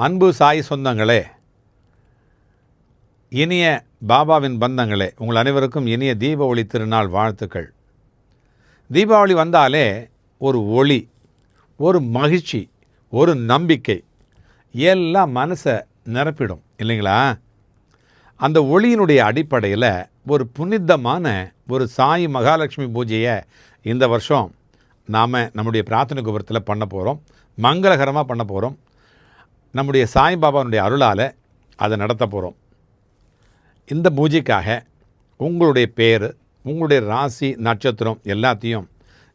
அன்பு சாய் சொந்தங்களே இனிய பாபாவின் பந்தங்களே உங்கள் அனைவருக்கும் இனிய தீப ஒளி திருநாள் வாழ்த்துக்கள். தீபாவளி வந்தாலே ஒரு ஒளி ஒரு மகிழ்ச்சி ஒரு நம்பிக்கை எல்லாம் மனசை நிரப்பிடும் இல்லைங்களா? அந்த ஒளியினுடைய அடிப்படையில் ஒரு புனிதமான ஒரு சாய் மகாலட்சுமி பூஜையை இந்த வருஷம் நாம் நம்முடைய பிரார்த்தனை குபுரத்தில் பண்ண போகிறோம் மங்களகரமாக பண்ண போகிறோம் நம்முடைய சாய்பாபாவுடைய அருளால் அதை நடத்த போகிறோம் இந்த பூஜைக்காக உங்களுடைய பேர் உங்களுடைய ராசி நட்சத்திரம் எல்லாத்தையும்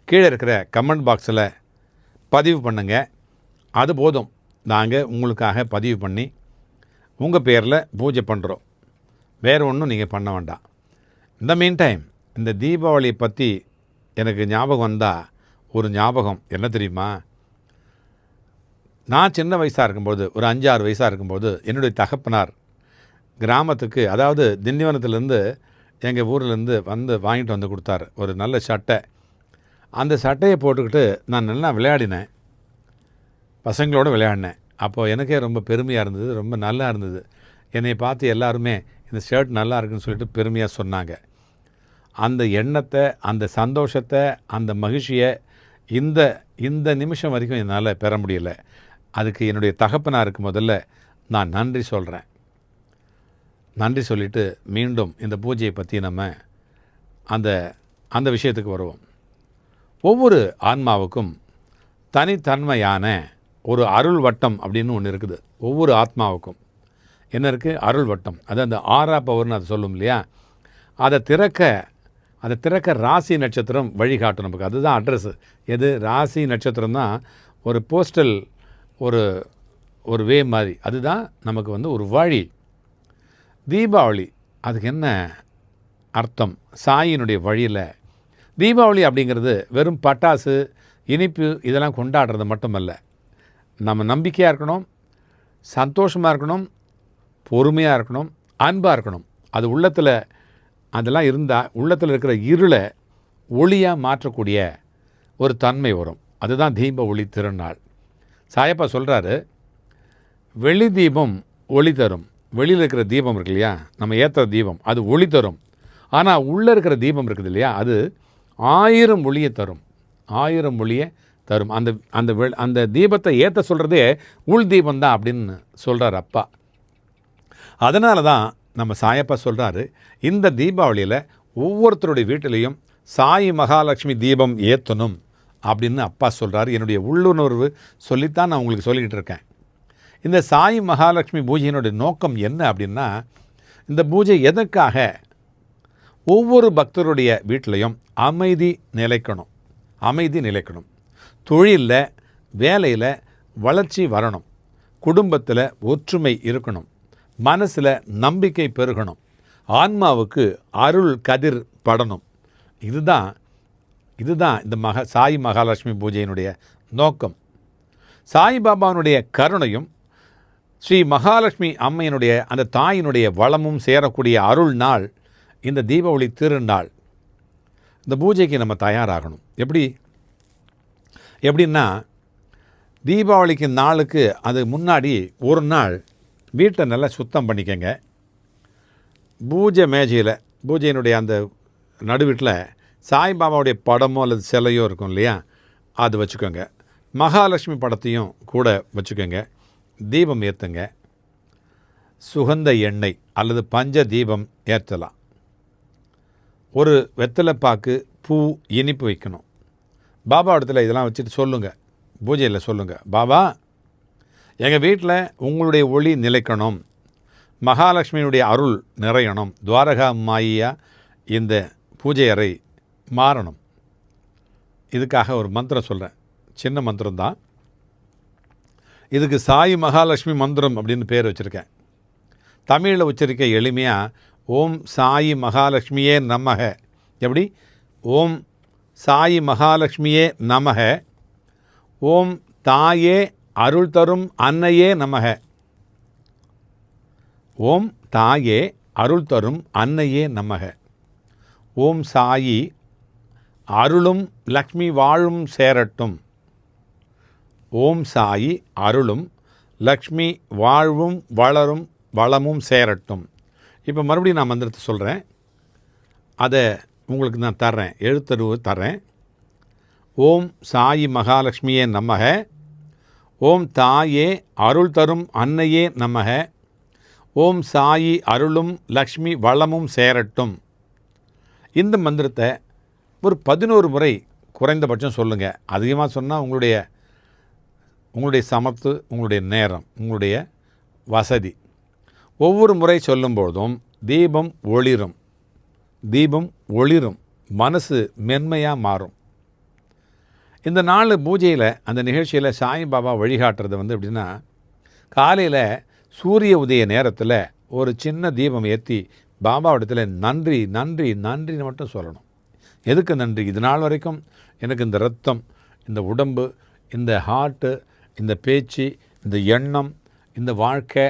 கீழே இருக்கிற கமெண்ட் பாக்ஸில் பதிவு பண்ணுங்கள் அது போதும். நாங்கள் உங்களுக்காக பதிவு பண்ணி உங்கள் பேரில் பூஜை பண்ணுறோம் வேறு ஒன்றும் நீங்கள் பண்ண வேண்டாம். இந்த மீன் டைம் இந்த தீபாவளியை பற்றி எனக்கு ஞாபகம் வந்தால் ஒரு ஞாபகம். என்ன தெரியுமா? நான் சின்ன வயசாக இருக்கும்போது ஒரு அஞ்சாறு வயசாக இருக்கும்போது என்னுடைய தகப்பனார் கிராமத்துக்கு அதாவது திண்டிவனத்துலேருந்து எங்கள் ஊர்லேருந்து வந்து வாங்கிட்டு வந்து கொடுத்தாரு. ஒரு நல்ல சட்டை. அந்த சட்டையை போட்டுக்கிட்டு நான் நல்லா விளையாடினேன். பசங்களோட விளையாடினேன். அப்போது எனக்கே ரொம்ப பெருமையாக இருந்தது ரொம்ப நல்லா இருந்தது. என்னை பார்த்து எல்லாருமே இந்த ஷர்ட் நல்லா இருக்குன்னு சொல்லிட்டு பெருமையாக சொன்னாங்க. அந்த எண்ணத்தை அந்த சந்தோஷத்தை அந்த மகிழ்ச்சியை இந்த இந்த நிமிஷம் வரைக்கும் என்னால் பெற முடியல. அதுக்கு என்னுடைய தகப்பனாருக்கு முதல்ல நான் நன்றி சொல்கிறேன் நன்றி சொல்லிவிட்டு மீண்டும் இந்த பூஜையை பற்றி நம்ம அந்த அந்த விஷயத்துக்கு வருவோம். ஒவ்வொரு ஆன்மாவுக்கும் தனித்தன்மையான ஒரு அருள் வட்டம் அப்படின்னு ஒன்று இருக்குது. ஒவ்வொரு ஆத்மாவுக்கும். என்ன இருக்குது அருள் வட்டம். அது அந்த ஆறா பவர்னு அதை சொல்லும் இல்லையா? அதை திறக்க அதை திறக்க ராசி நட்சத்திரம் வழிகாட்டும் நமக்கு. அதுதான் அட்ரஸ் எது? ராசி நட்சத்திரம் தான் ஒரு போஸ்டல் ஒரு ஒரு வே மாதிரி. அதுதான் நமக்கு வந்து ஒரு வழி. தீபாவளி அதுக்கு என்ன அர்த்தம்? சாயினுடைய வழியில். தீபாவளி அப்படிங்கிறது வெறும் பட்டாசு இனிப்பு இதெல்லாம் கொண்டாடுறது மட்டுமல்ல. நம்ம நம்பிக்கையாக இருக்கணும் சந்தோஷமாக இருக்கணும் பொறுமையாக இருக்கணும் அன்பாக இருக்கணும். அது உள்ளத்தில் அதெல்லாம் இருந்தால் உள்ளத்தில் இருக்கிற இருளை ஒளியாக மாற்றக்கூடிய ஒரு தன்மை வரும். அதுதான் தீப ஒளி திருநாள். சாயப்பா சொல்கிறாரு வெளி தீபம் ஒளி தரும். வெளியில் இருக்கிற தீபம் இருக்கு இல்லையா? நம்ம ஏற்றுற தீபம் அது ஒளி தரும். ஆனால் உள்ளே இருக்கிற தீபம் இருக்குது இல்லையா? அது ஆயிரம் ஒளியை தரும். ஆயிரம் ஒளியை தரும். அந்த அந்த வெ அந்த தீபத்தை ஏற்ற சொல்கிறதே உள் தீபம் தான் அப்படின்னு சொல்கிறார் அப்பா. அதனால தான் நம்ம சாயப்பா சொல்கிறாரு இந்த தீபாவளியில் ஒவ்வொருத்தருடைய வீட்டிலையும் சாய் மகாலட்சுமி தீபம் ஏற்றணும் அப்படின்னு அப்பா சொல்கிறாரு என்னுடைய உள்ளுணர்வு சொல்லித்தான் நான் உங்களுக்கு சொல்லிக்கிட்டு இருக்கேன். இந்த சாய் மகாலட்சுமி பூஜையினுடைய நோக்கம் என்ன அப்படின்னா இந்த பூஜை எதற்காக? ஒவ்வொரு பக்தருடைய வீட்டிலையும் அமைதி நிலைக்கணும். அமைதி நிலைக்கணும். தொழிலில் வேலையில் வளர்ச்சி வரணும். குடும்பத்தில் ஒற்றுமை இருக்கணும். மனசில் நம்பிக்கை பெருகணும். ஆன்மாவுக்கு அருள் கதிர் படணும். இதுதான் இதுதான் இந்த மக சாய் மகாலட்சுமி பூஜையினுடைய நோக்கம். சாய்பாபாவினுடைய கருணையும் ஸ்ரீ மகாலட்சுமி அம்மையினுடைய அந்த தாயினுடைய வளமும் சேரக்கூடிய அருள் நாள் இந்த தீபாவளி திருநாள். இந்த பூஜைக்கு நம்ம தயாராகணும். எப்படி? எப்படின்னா தீபாவளிக்கு நாளுக்கு அது முன்னாடி ஒரு நாள் வீட்டை நல்லா சுத்தம் பண்ணிக்கங்க. பூஜை மேஜையில் பூஜையினுடைய அந்த நடுவீட்டில் சாய்பாபாவுடைய படமோ அல்லது சிலையோ இருக்கும் இல்லையா? அது வச்சுக்கோங்க. மகாலட்சுமி படத்தையும் கூட வச்சுக்கோங்க. தீபம் ஏற்றுங்க சுகந்த எண்ணெய் அல்லது பஞ்ச தீபம் ஏற்றலாம் ஒரு வெத்தலைப்பாக்கு பூ இனிப்பு வைக்கணும். பாபா இடத்துல இதெல்லாம் வச்சுட்டு சொல்லுங்கள் பூஜையில் சொல்லுங்கள் பாபா எங்கள் வீட்டில் உங்களுடைய ஒளி நிலைக்கணும். மகாலட்சுமியினுடைய அருள் நிறையணும். துவாரகா மாயியா இந்த பூஜை அறை மாறணும். இதுக்காக ஒரு மந்திரம் சொல்கிறேன் சின்ன மந்திரம் தான். இதுக்கு சாய் மகாலட்சுமி மந்திரம் அப்படின்னு பேர் வச்சுருக்கேன். தமிழில் உச்சரிக்க எளிமையாக ஓம் சாயி மகாலட்சுமியே நமக. எப்படி? ஓம் சாயி மகாலட்சுமியே நமக. ஓம் தாயே அருள் தரும் அன்னையே நமக. ஓம் தாயே அருள் தரும் அன்னையே நமக. ஓம் சாயி அருளும் லக்ஷ்மி வாழும் சேரட்டும். ஓம் சாயி அருளும் லக்ஷ்மி வாழ்வும் வளரும் வளமும் சேரட்டும். இப்போ மறுபடியும் நான் மந்திரத்தை சொல்கிறேன் அதை உங்களுக்கு நான் தர்றேன். எழுத்தருவு தர்றேன். ஓம் சாயி மகாலட்சுமியே நமக. ஓம் தாயே அருள் தரும் அன்னையே நமக. ஓம் சாயி அருளும் லக்ஷ்மி வளமும் சேரட்டும். இந்த மந்திரத்தை ஒரு பதினோரு முறை குறைந்தபட்சம் சொல்லுங்கள் அதிகமாக சொன்னால் உங்களுடைய உங்களுடைய சமத்து உங்களுடைய நேரம் உங்களுடைய வசதி. ஒவ்வொரு முறை சொல்லும்போதும் தீபம் ஒளிரும். தீபம் ஒளிரும். மனசு மென்மையாக மாறும். இந்த நாள் பூஜையில் அந்த நிகழ்ச்சியில் சாய்பாபா வழிகாட்டுறது வந்து எப்படின்னா காலையில் சூரிய உதய நேரத்தில் ஒரு சின்ன தீபம் ஏற்றி பாபாவிடத்தில் நன்றி நன்றி நன்றின்னு மட்டும் சொல்லணும். எதுக்கு நன்றி? இது நாள் வரைக்கும் எனக்கு இந்த ரத்தம் இந்த உடம்பு இந்த ஹார்ட்டு இந்த பேச்சு இந்த எண்ணம் இந்த வாழ்க்கை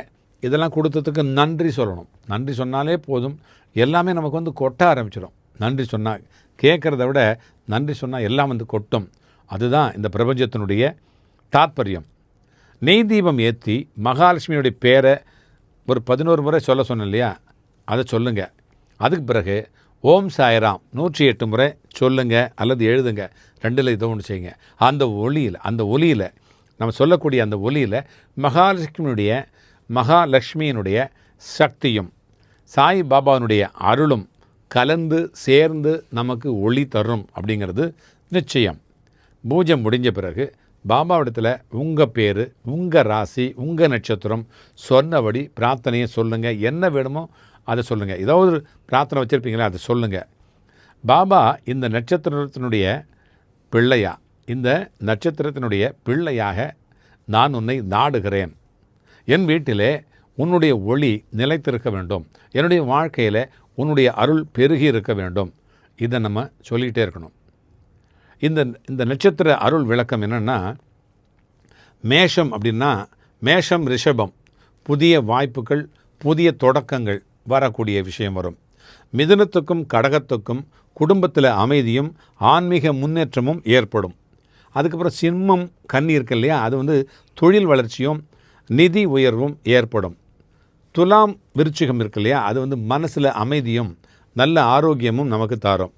இதெல்லாம் கொடுத்ததுக்கு நன்றி சொல்லணும். நன்றி சொன்னாலே போதும். எல்லாமே நமக்கு வந்து கொட்ட ஆரம்பிச்சிடும். நன்றி சொன்னால் கேட்குறத விட நன்றி சொன்னால் எல்லாம் வந்து கொட்டும். அதுதான் இந்த பிரபஞ்சத்தினுடைய தாத்பரியம். நெய் தீபம் ஏற்றி மகாலட்சுமியுடைய பேரை ஒரு பதினோரு முறை சொல்ல சொன்னேன் இல்லையா? அதை சொல்லுங்கள் அதுக்கு பிறகு ஓம் சாய்ராம். நூற்றி எட்டு முறை சொல்லுங்க அல்லது எழுதுங்க. ரெண்டில் இதோ ஒன்று செய்யுங்க. அந்த ஒளியில் அந்த ஒலியில் நம்ம சொல்லக்கூடிய அந்த ஒலியில் மகாலட்சுமியினுடைய மகாலட்சுமியினுடைய சக்தியும் சாய் பாபாவினுடைய அருளும் கலந்து சேர்ந்து நமக்கு ஒளி தரும் அப்படிங்கிறது நிச்சயம். பூஜை முடிஞ்ச பிறகு பாபாவிடத்தில் உங்கள் பேர் உங்கள் ராசி உங்கள் நட்சத்திரம் சொன்னபடி பிரார்த்தனையை சொல்லுங்கள் என்ன வேணுமோ அதை சொல்லுங்கள் ஏதாவது ஒரு பிரார்த்தனை வச்சுருப்பீங்களா அதை சொல்லுங்கள் பாபா இந்த நட்சத்திரத்தினுடைய பிள்ளையா? இந்த நட்சத்திரத்தினுடைய பிள்ளையாக நான் உன்னை நாடுகிறேன். என் வீட்டிலே உன்னுடைய ஒளி நிலைத்திருக்க வேண்டும். என்னுடைய வாழ்க்கையில் உன்னுடைய அருள் பெருகி இருக்க வேண்டும். இதை நம்ம சொல்லிகிட்டே இருக்கணும். இந்த இந்த நட்சத்திர அருள் விளக்கம் என்னென்னா மேஷம் அப்படின்னா மேஷம் ரிஷபம். புதிய வாய்ப்புகள் புதிய தொடக்கங்கள் வரக்கூடிய விஷயம் வரும். மிதுனத்துக்கும் கடகத்துக்கும் குடும்பத்தில் அமைதியும் ஆன்மீக முன்னேற்றமும் ஏற்படும். அதுக்கப்புறம் சிம்மம் கன்னி இருக்கு இல்லையா? அது வந்து தொழில் வளர்ச்சியும் நிதி உயர்வும் ஏற்படும். துலாம் விருச்சிகம் இருக்கு இல்லையா? அது வந்து மனசில் அமைதியும் நல்ல ஆரோக்கியமும் நமக்கு தரும்.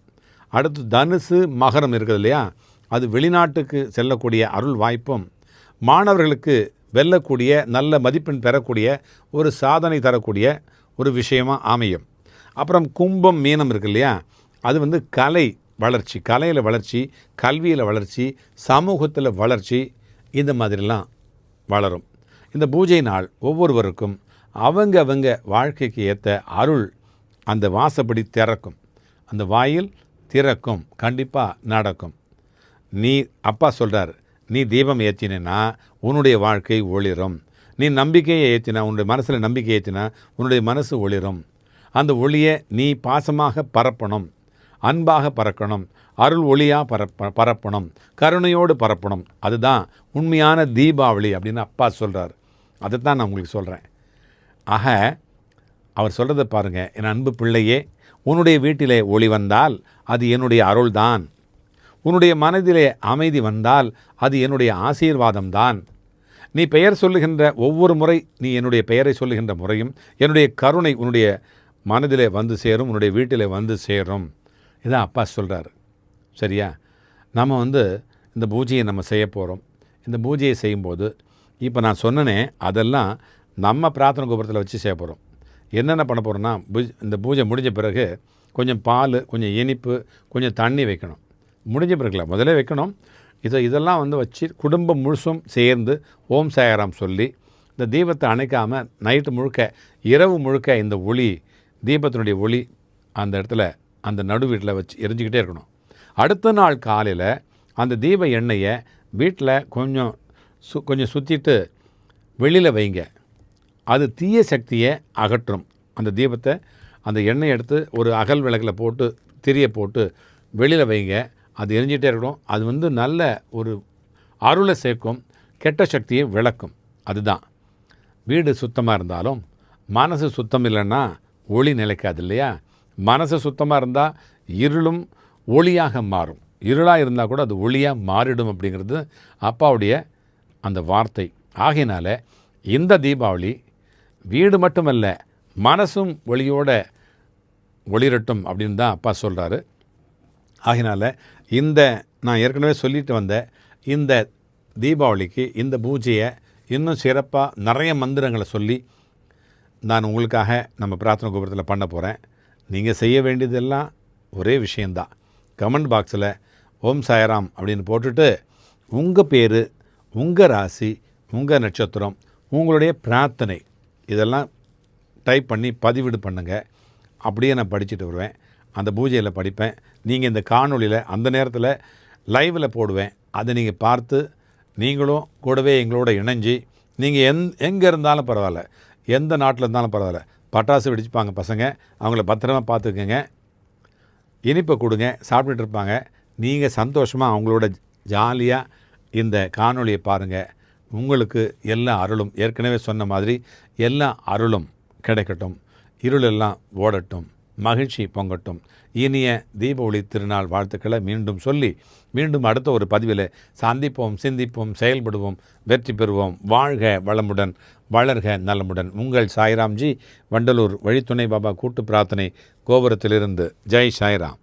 அடுத்து தனுசு மகரம் இருக்குது இல்லையா? அது வெளிநாட்டுக்கு செல்லக்கூடிய அருள் வாய்ப்பும் மாணவர்களுக்கு வெல்லக்கூடிய நல்ல மதிப்பெண் பெறக்கூடிய ஒரு சாதனை தரக்கூடிய ஒரு விஷயமாக அமையும். அப்புறம் கும்பம் மீனம் இருக்கு இல்லையா? அது வந்து கலை வளர்ச்சி கலையில் வளர்ச்சி கல்வியில் வளர்ச்சி சமூகத்தில் வளர்ச்சி இந்த மாதிரிலாம் வளரும். இந்த பூஜை நாள் ஒவ்வொருவருக்கும் அவங்க அவங்க வாழ்க்கைக்கு ஏற்ற அருள் அந்த வாசப்படி திறக்கும். அந்த வாயில் திறக்கும் கண்டிப்பாக நடக்கும். நீ அப்பா சொல்கிறார் நீ தீபம் ஏற்றினா உன்னுடைய வாழ்க்கை ஒளிரும். நீ நம்பிக்கையை ஏற்றினா உன்னுடைய மனசில் நம்பிக்கை ஏற்றினா உன்னுடைய மனசு ஒளிரும். அந்த ஒளியை நீ பாசமாக பரப்பணும். அன்பாக பறக்கணும் அருள் ஒளியாக பரப்ப பரப்பணும். கருணையோடு பரப்பணும். அதுதான் உண்மையான தீபாவளி அப்படின்னு அப்பா சொல்கிறார் அதை தான் நான் உங்களுக்கு சொல்கிறேன் ஆக அவர் சொல்கிறத பாருங்கள் என் அன்பு பிள்ளையே உன்னுடைய வீட்டிலே ஒளி வந்தால் அது என்னுடைய அருள்தான். உன்னுடைய மனதிலே அமைதி வந்தால் அது என்னுடைய ஆசீர்வாதம்தான். நீ பெயர் சொல்லுகின்ற ஒவ்வொரு முறை நீ என்னுடைய பெயரை சொல்லுகின்ற முறையும் என்னுடைய கருணை உன்னுடைய மனதிலே வந்து சேரும் உன்னுடைய வீட்டிலே வந்து சேரும். இதான் அப்பா சொல்கிறார் சரியா? நம்ம வந்து இந்த பூஜையை நம்ம செய்ய போகிறோம் இந்த பூஜையை செய்யும்போது இப்போ நான் சொன்னனே அதெல்லாம் நம்ம பிரார்த்தனை கோபுரத்தில் வச்சு செய்ய போகிறோம் என்னென்ன பண்ண போகிறோன்னா பூஜ் இந்த பூஜை முடிஞ்ச பிறகு கொஞ்சம் பால் கொஞ்சம் இனிப்பு கொஞ்சம் தண்ணி வைக்கணும். முடிஞ்ச பிறகுல முதல்ல வைக்கணும். இதை இதெல்லாம் வந்து வச்சு குடும்பம் முழுசும் சேர்ந்து ஓம் சாயராம் சொல்லி இந்த தீபத்தை அணைக்காமல் நைட்டு முழுக்க இரவு முழுக்க இந்த ஒளி தீபத்தினுடைய ஒளி அந்த இடத்துல அந்த நடு வீட்டில் வச்சு எரிஞ்சிக்கிட்டே இருக்கணும். அடுத்த நாள் காலையில் அந்த தீப எண்ணெயை வீட்டில் கொஞ்சம் சு கொஞ்சம் சுற்றிட்டு வெளியில் வைங்க. அது தீய சக்தியை அகற்றும். அந்த தீபத்தை அந்த எண்ணெய் எடுத்து ஒரு அகல் விளக்கில் போட்டு திரியை போட்டு வெளியில் வைங்க. அது எரிஞ்சிட்டே இருக்கணும். அது வந்து நல்ல ஒரு அருளை சேர்க்கும் கெட்ட சக்தியை விளக்கும். அதுதான். வீடு சுத்தமாக இருந்தாலும் மனசு சுத்தம் இல்லைன்னா ஒளி நிலைக்காது இல்லையா? மனசு சுத்தமாக இருந்தால் இருளும் ஒளியாக மாறும். இருளாக இருந்தால் கூட அது ஒளியாக மாறிடும் அப்படிங்கிறது அப்பாவுடைய அந்த வார்த்தை. ஆகையினால இந்த தீபாவளி வீடு மட்டுமல்ல மனசும் ஒளியோட ஒளிரட்டும் அப்படின்னு தான் அப்பா சொல்கிறாரு ஆகினால இந்த நான் ஏற்கனவே சொல்லிட்டு வந்த இந்த தீபாவளிக்கு இந்த பூஜையை இன்னும் சிறப்பாக நிறைய மந்திரங்களை சொல்லி நான் உங்களுக்காக நம்ம பிரார்த்தனை கோபுரத்தில் பண்ண போகிறேன் நீங்கள் செய்ய வேண்டியதெல்லாம் ஒரே விஷயந்தான் கமெண்ட் பாக்ஸில் ஓம் சாயராம் அப்படின்னு போட்டுட்டு உங்கள் பேர் உங்கள் ராசி உங்கள் நட்சத்திரம் உங்களுடைய பிரார்த்தனை இதெல்லாம் டைப் பண்ணி பதிவிடு பண்ணுங்கள் அப்படியே நான் படிச்சுட்டு வருவேன். அந்த பூஜையில் படிப்பேன். நீங்கள் இந்த காணொளியில் அந்த நேரத்தில் லைவில் போடுவேன். அதை நீங்கள் பார்த்து நீங்களும் கூடவே எங்களோட இணைஞ்சு நீங்கள் எந் எங்கே இருந்தாலும் பரவாயில்ல. எந்த நாட்டில் இருந்தாலும் பரவாயில்ல. பட்டாசு வெடிச்சுப்பாங்க பசங்க. அவங்கள பத்திரமா பார்த்துக்குங்க. இனிப்பை கொடுங்க. சாப்பிட்டுட்டு இருப்பாங்க. நீங்கள் சந்தோஷமாக அவங்களோட ஜாலியாக இந்த காணொலியை பாருங்கள் உங்களுக்கு எல்லா அருளும். ஏற்கனவே சொன்ன மாதிரி எல்லா அருளும் கிடைக்கட்டும். இருளெல்லாம் ஓடட்டும் மகிழ்ச்சி பொங்கட்டும். இனிய தீபாவளி திருநாள் வாழ்த்துக்களை மீண்டும் சொல்லி மீண்டும் அடுத்த ஒரு பதிவில் சந்திப்போம் சிந்திப்போம் செயல்படுவோம் வெற்றி பெறுவோம். வாழ்க வளமுடன் வளர்க நலமுடன். உங்கள் சாய்ராம்ஜி வண்டலூர் வழித்துணை பாபா கூட்டு பிரார்த்தனை கோபுரத்திலிருந்து. ஜெய் சாய்ராம்.